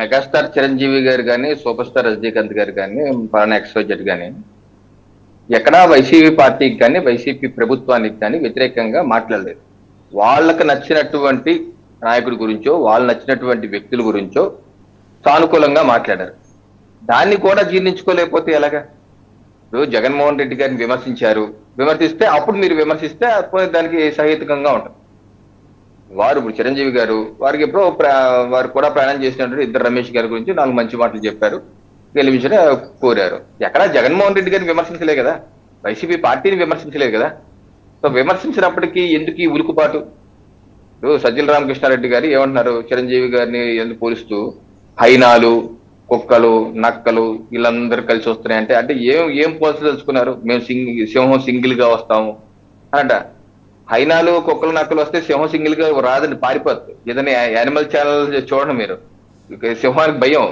Megastar Chiranjeevi గారు కానీ super star Rajinikanth గారు కానీ పలానా జెడ్ కానీ ఎక్కడా వైసీపీ పార్టీకి కానీ వైసీపీ ప్రభుత్వానికి కానీ వ్యతిరేకంగా మాట్లాడలేదు. వాళ్ళకి నచ్చినటువంటి నాయకుడి గురించో వాళ్ళు నచ్చినటువంటి వ్యక్తుల గురించో సానుకూలంగా మాట్లాడారు. దాన్ని కూడా జీర్ణించుకోలేకపోతే ఎలాగా? ఇప్పుడు జగన్మోహన్ రెడ్డి గారిని విమర్శించారు. విమర్శిస్తే అప్పుడు మీరు విమర్శిస్తే దానికి సహేతుకంగా ఉంటుంది. వారు ఇప్పుడు చిరంజీవి గారు వారికి ఎప్పుడో ప్రా- వారు కూడా ప్రయాణం చేసినటువంటి ఇద్దరు రమేష్ గారి గురించి నాలుగు మంచి మాటలు చెప్పారు. గెలిపించిన కోరారు. ఎక్కడా జగన్మోహన్ రెడ్డి గారిని విమర్శించలే కదా? వైసీపీ పార్టీని విమర్శించలేదు కదా? సో విమర్శించినప్పటికీ ఎందుకు ఈ ఉలుకుపాటు? ఇప్పుడు సజ్జల రామకృష్ణారెడ్డి గారు ఏమంటున్నారు? చిరంజీవి గారిని ఎందుకు పోలుస్తూ? హైనాలు కుక్కలు నక్కలు వీళ్ళందరూ కలిసి వస్తున్నాయి అంటే అంటే ఏం ఏం పోల్చదలుచుకున్నారు? మేము సింగ్ సింహం సింగిల్గా వస్తాము. అంట హైనాలు కుక్కలు నక్కలు వస్తే సింహం సింగిల్గా రాదండి పారిపోతుంది ఏదైనా యానిమల్ ఛానల్ చూడండి మీరు. సింహానికి భయం.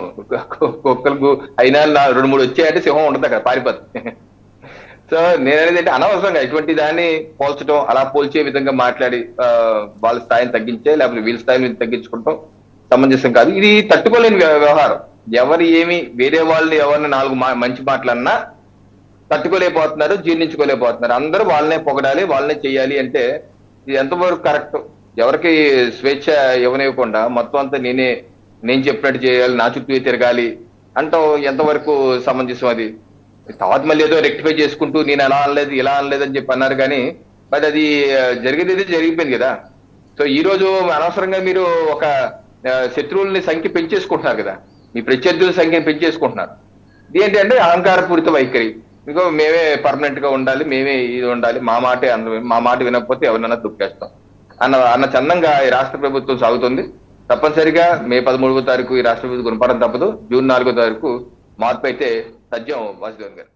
కుక్కలకు హైనాలు రెండు మూడు వచ్చాయంటే సింహం ఉండదు అక్కడ పారిపోతుంది సో నేను అంటే అనవసరంగా ఇటువంటి దాన్ని పోల్చడం అలా పోల్చే విధంగా మాట్లాడి వాళ్ళ స్థాయిని తగ్గించే లేకపోతే వీళ్ళ స్థాయిని తగ్గించుకుంటాం సమంజసం కాదు. ఇది తట్టుకోలేని వ్యవహారం. ఎవరు ఏమి వేరే వాళ్ళు ఎవరిని నాలుగు మా- మంచి మాటలన్నా తట్టుకోలేకపోతున్నారు జీర్ణించుకోలేకపోతున్నారు. అందరూ వాళ్ళనే పొగడాలి వాళ్ళనే చేయాలి అంటే ఇది ఎంతవరకు కరెక్ట్? ఎవరికి స్వేచ్ఛ ఇవ్వనివ్వకుండా మొత్తం అంతా నేనే నేను చెప్పినట్టు చేయాలి నా చుట్టూ తిరగాలి అంటావు ఎంతవరకు సమంజసం అది? తర్వాత మళ్ళీ ఏదో రెక్టిఫై చేసుకుంటూ నేను అలా అనలేదు ఇలా అనలేదు అని చెప్పి అన్నారు కానీ బట్ అది జరిగేది జరిగిపోయింది కదా. సో ఈ రోజు అనవసరంగా మీరు ఒక శత్రువుల్ని సంఖ్య పెంచేసుకుంటున్నారు కదా. మీ ప్రత్యర్థుల సంఖ్యను పెంచేసుకుంటున్నారు. ఇది ఏంటంటే అహంకారపూరిత వైఖరి. మీకు మేమే పర్మనెంట్గా ఉండాలి మేమే ఇది ఉండాలి మా మాటే అన్న మా మాట వినకపోతే ఎవరినైనా దుక్కేస్తాం. అన్న అన్న చందంగా ఈ రాష్ట్ర ప్రభుత్వం సాగుతుంది. తప్పనిసరిగా మే పదమూడవ తారీఖు ఈ రాష్ట్ర ప్రభుత్వం గుణపడం తప్పదు. జూన్ నాలుగో తారీఖు మార్పు అయితే సత్యం వాసుదేవన్ గారు.